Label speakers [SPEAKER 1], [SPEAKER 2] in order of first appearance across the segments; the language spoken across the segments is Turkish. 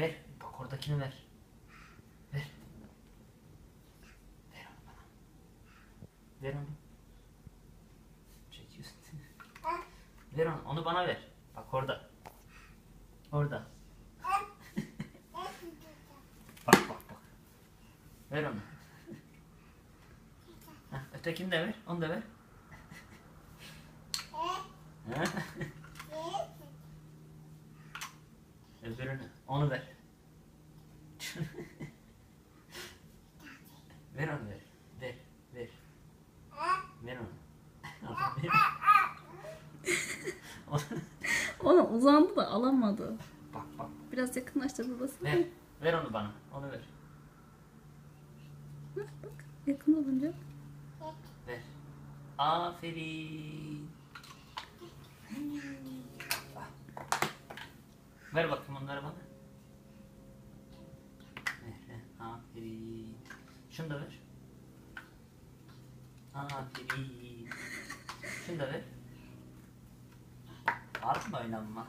[SPEAKER 1] Ver. Bak oradakini ver. Ver. Ver onu bana. Ver onu. Çekiyorsun. ver onu. Onu bana ver. Bak orada. Orada. bak bak bak. Ver onu. Heh, ötekini de ver. Onu da ver. Öbürünü. Onu ver. ver onu ver. Ver. Ver. Ver onu. ver. Onu-
[SPEAKER 2] Ona uzandı da alamadı.
[SPEAKER 1] bak bak.
[SPEAKER 2] Biraz yakınlaştır babası.
[SPEAKER 1] Ver. Ver onu bana. Onu ver.
[SPEAKER 2] Hah, Bak yakın olunca.
[SPEAKER 1] Ver. Aferin. Ver bakayım onları bana. Ver. Aferin. Şunu da ver. Aferin. Şunu da ver. Atma oynanma.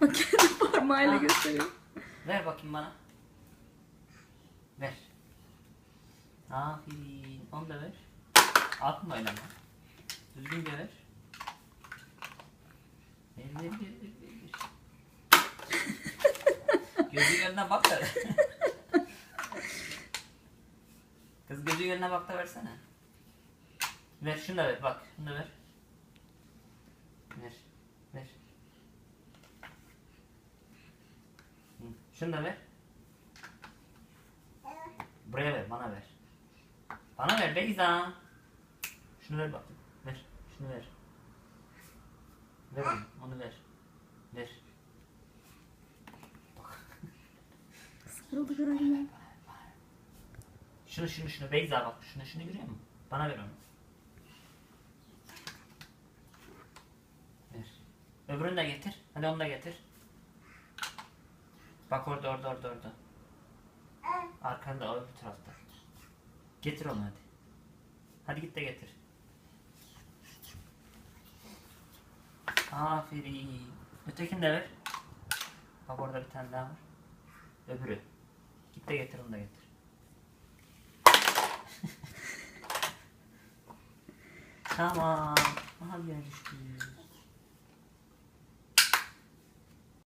[SPEAKER 2] Bak kendi parmağıyla gösteriyor.
[SPEAKER 1] Ver bakayım bana. Ver. Aferin. Onu da ver. Atma oynama. Düzgünce ver. Ver ver ver ver ver. ver. Gözü gönlüne bak da. Kız gözü gönlüne bak da versene. Ver şunu da ver bak. Şunu da ver. Ver. Ver. Şunu da ver. Buraya ver, bana ver. Beyza. Şunu ver bakayım. Ver, şunu ver. Ver onu, onu ver. Ver. Bak.
[SPEAKER 2] Sıkıldı galiba.
[SPEAKER 1] Şunu şunu şunu Beyza bak. Şunu şunu görüyor musun? Bana ver onu. Ver. Öbürünü de getir. Hadi onu da getir. Bak orada orada orada orada. Arkanda o öbür tarafta. Getir onu hadi. Hadi git de getir. Aferin. Ötekini de ver. Bak orada bir tane daha var. Öbürü. Git de getir onu da getir. tamam. Aha bir yer düştü.